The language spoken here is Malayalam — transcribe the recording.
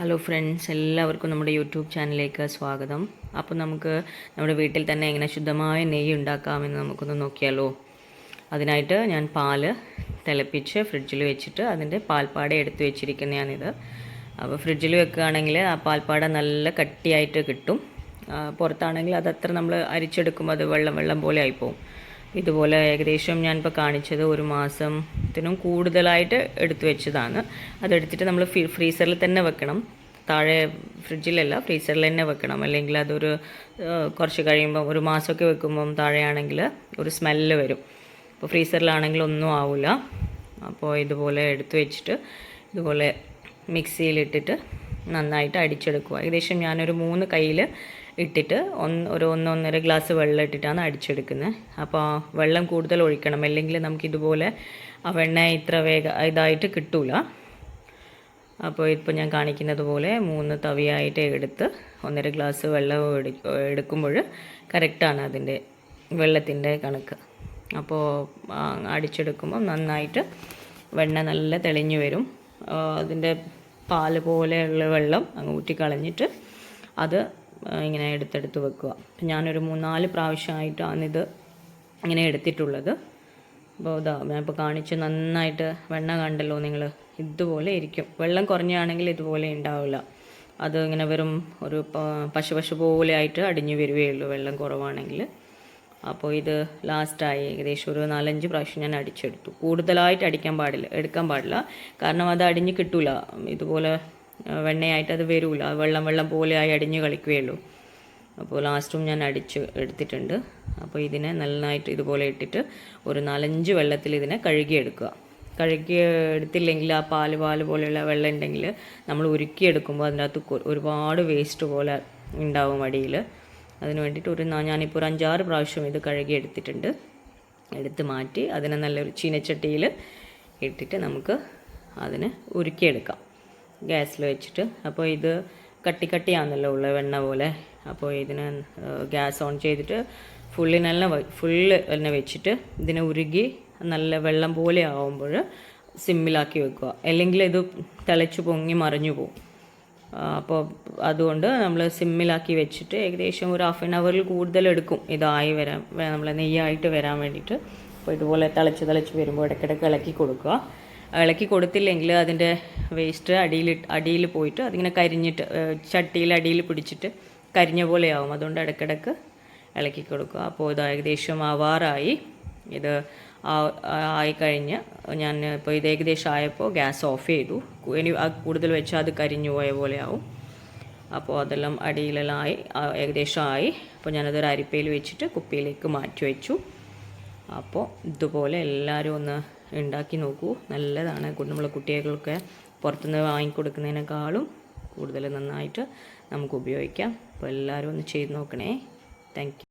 ഹലോ ഫ്രണ്ട്സ് എല്ലാവർക്കും നമ്മുടെ യൂട്യൂബ് ചാനലിലേക്ക് സ്വാഗതം. അപ്പോൾ നമുക്ക് നമ്മുടെ വീട്ടിൽ തന്നെ എങ്ങനെ ശുദ്ധമായ നെയ്യ് ഉണ്ടാക്കാമെന്ന് നമുക്കൊന്ന് നോക്കിയാലോ. അതിനായിട്ട് ഞാൻ പാൽ തിളപ്പിച്ച് ഫ്രിഡ്ജിൽ വെച്ചിട്ട് അതിന്റെ പാൽപ്പാട എടുത്തു വെച്ചിരിക്കുന്നതാണിത്. അപ്പോൾ ഫ്രിഡ്ജിൽ വെക്കുകയാണെങ്കിൽ ആ പാൽപ്പാട നല്ല കട്ടിയായിട്ട് കിട്ടും. പുറത്താണെങ്കിൽ അതത്ര നമ്മൾ അരിച്ചെടുക്കുമ്പോൾ അത് വെള്ളം വെള്ളം പോലെ ആയിപ്പോവും. ഇതുപോലെ ഏകദേശം ഞാൻ ഞാനിപ്പോൾ കാണിച്ചത് ഒരു മാസത്തിനും കൂടുതലായിട്ട് എടുത്തു വെച്ചതാണ്. അതെടുത്തിട്ട് നമ്മൾ ഫ്രീസറിൽ തന്നെ വെക്കണം. താഴെ ഫ്രിഡ്ജിലല്ല ഫ്രീസറിൽ തന്നെ വെക്കണം. അല്ലെങ്കിൽ അതൊരു കുറച്ച് കഴിയുമ്പം ഒരു മാസമൊക്കെ വെക്കുമ്പം താഴെയാണെങ്കിൽ ഒരു സ്മെല്ല് വരും. അപ്പോൾ ഫ്രീസറിലാണെങ്കിൽ ഒന്നും ആവില്ല അപ്പോൾ ഇതുപോലെ എടുത്തു വെച്ചിട്ട് ഇതുപോലെ മിക്സിയിലിട്ടിട്ട് നന്നായിട്ട് അടിച്ചെടുക്കുക. ഏകദേശം ഞാനൊരു മൂന്ന് കയ്യിൽ ഇട്ടിട്ട് ഒന്ന് ഒരു ഒന്നൊന്നര ഗ്ലാസ് വെള്ളം ഇട്ടിട്ടാണ് അടിച്ചെടുക്കുന്നത്. അപ്പോൾ വെള്ളം കൂടുതൽ ഒഴിക്കണം. അല്ലെങ്കിൽ നമുക്കിതുപോലെ ആ വെണ്ണ ഇത്ര വേഗ ഇതായിട്ട് കിട്ടൂല. അപ്പോൾ ഇപ്പോൾ ഞാൻ കാണിക്കുന്നത് പോലെ മൂന്ന് തവിയായിട്ട് എടുത്ത് ഒന്നര ഗ്ലാസ് വെള്ളം എടു എടുക്കുമ്പോൾ കറക്റ്റാണ് അതിന്റെ വെള്ളത്തിന്റെ കണക്ക്. അപ്പോൾ അടിച്ചെടുക്കുമ്പോൾ നന്നായിട്ട് വെണ്ണ നല്ല തെളിഞ്ഞു വരും. അതിന്റെ പാൽ പോലെയുള്ള വെള്ളം അങ്ങ് ഊറ്റിക്കളഞ്ഞിട്ട് അത് ഇങ്ങനെ എടുത്തെടുത്ത് വെക്കുക. അപ്പം ഞാനൊരു മൂന്നാൽ പ്രാവശ്യമായിട്ടാണ് ഇത് ഇങ്ങനെ എടുത്തിട്ടുള്ളത്. അപ്പോൾ ഇതാ ഞാനിപ്പോൾ കാണിച്ച് നന്നായിട്ട് വെണ്ണ കണ്ടല്ലോ നിങ്ങൾ ഇതുപോലെ ഇരിക്കും. വെള്ളം കുറഞ്ഞാണെങ്കിൽ ഇതുപോലെ ഉണ്ടാവില്ല. അത് ഇങ്ങനെ വെറും ഒരു പശു പശു പോലെ ആയിട്ട് അടിഞ്ഞു വരികയുള്ളൂ വെള്ളം കുറവാണെങ്കിൽ. അപ്പോൾ ഇത് ലാസ്റ്റായി ഏകദേശം ഒരു നാലഞ്ച് പ്രാവശ്യം ഞാൻ അടിച്ചെടുത്തു. കൂടുതലായിട്ട് അടിക്കാൻ പാടില്ല എടുക്കാൻ പാടില്ല. കാരണം അത് അടിഞ്ഞ് കിട്ടില്ല ഇതുപോലെ വെണ്ണയായിട്ട് അത് വരൂല. വെള്ളം വെള്ളം പോലെ ആയി അടിഞ്ഞ് കളിക്കുകയുള്ളൂ. അപ്പോൾ ലാസ്റ്റും ഞാൻ അടിച്ച് എടുത്തിട്ടുണ്ട്. അപ്പോൾ ഇതിനെ നന്നായിട്ട് ഇതുപോലെ ഇട്ടിട്ട് ഒരു നാലഞ്ച് വെള്ളത്തിൽ ഇതിനെ കഴുകിയെടുക്കുക. കഴുകി എടുത്തില്ലെങ്കിൽ ആ പാൽ പാൽ പോലെയുള്ള വെള്ളം ഉണ്ടെങ്കിൽ നമ്മൾ ഉരുക്കിയെടുക്കുമ്പോൾ അതിനകത്ത് ഒരുപാട് വേസ്റ്റ് പോലെ ഉണ്ടാവും അടിയിൽ. അതിന് വേണ്ടിയിട്ട് ഒരു ഞാനിപ്പോൾ ഒരു അഞ്ചാറ് പ്രാവശ്യം ഇത് കഴുകി എടുത്തിട്ടുണ്ട്. എടുത്ത് മാറ്റി അതിനെ നല്ലൊരു ചീനച്ചട്ടിയിൽ ഇട്ടിട്ട് നമുക്ക് അതിനെ ഉരുക്കിയെടുക്കാം. ഗ്യാസിൽ വെച്ചിട്ട്. അപ്പോൾ ഇത് കട്ടി കട്ടിയാണല്ലോ ഉള്ള വെണ്ണ പോലെ. അപ്പോൾ ഇതിനെ ഗ്യാസ് ഓൺ ചെയ്തിട്ട് ഫുള്ളിനെല്ല ഫുള്ള് തന്നെ വെച്ചിട്ട് ഇതിനെ ഉരുകി നല്ല വെള്ളം പോലെ ആവുമ്പോൾ സിമ്മിലാക്കി വെക്കുക. അല്ലെങ്കിൽ ഇത് തിളച്ച് പൊങ്ങി മറിഞ്ഞു പോകും അപ്പോൾ അതുകൊണ്ട് നമ്മൾ സിമ്മിലാക്കി വെച്ചിട്ട് ഏകദേശം ഒരു ഹാഫ് ആൻ അവറിൽ കൂടുതൽ എടുക്കും. ഇതായി വരാൻ നമ്മൾ നെയ്യായിട്ട് വരാൻ വേണ്ടിയിട്ട്. അപ്പോൾ ഇതുപോലെ തിളച്ച് തിളച്ച് വരുമ്പോൾ ഇടയ്ക്കിടയ്ക്ക് ഇളക്കി കൊടുക്കുക. ഇളക്കി കൊടുത്തില്ലെങ്കിൽ അതിന്റെ വേസ്റ്റ് അടിയിൽ അടിയിൽ പോയിട്ട് അതിങ്ങനെ കരിഞ്ഞിട്ട് ചട്ടിയിൽ അടിയിൽ പിടിച്ചിട്ട് കരിഞ്ഞ പോലെയാവും. അതുകൊണ്ട് ഇടയ്ക്കിടയ്ക്ക് ഇളക്കി കൊടുക്കുക അപ്പോൾ ഇത് ഏകദേശം ആവാറായി. ഇത് ആയിക്കഴിഞ്ഞ് ഞാൻ ഇപ്പോൾ ഇത് ഏകദേശം ആയപ്പോൾ ഗ്യാസ് ഓഫ് ചെയ്തു. ഇനി കൂടുതൽ വെച്ചാൽ അത് കരിഞ്ഞു പോയ പോലെ ആവും അപ്പോൾ അതെല്ലാം അടിയിലെല്ലാം ആയി ഏകദേശം ആയി. അപ്പോൾ ഞാനതൊരു അരിപ്പയിൽ വെച്ചിട്ട് കുപ്പിയിലേക്ക് മാറ്റി വെച്ചു. അപ്പോൾ ഇതുപോലെ എല്ലാവരും ഒന്ന് ഉണ്ടാക്കി നോക്കൂ. നല്ലതാണ്. നമ്മളെ കുട്ടികൾക്കൊക്കെ പുറത്തുനിന്ന് വാങ്ങിക്കൊടുക്കുന്നതിനേക്കാളും കൂടുതൽ നന്നായിട്ട് നമുക്ക് ഉപയോഗിക്കാം. അപ്പോൾ എല്ലാവരും ഒന്ന് ചെയ്ത് നോക്കണേ. താങ്ക്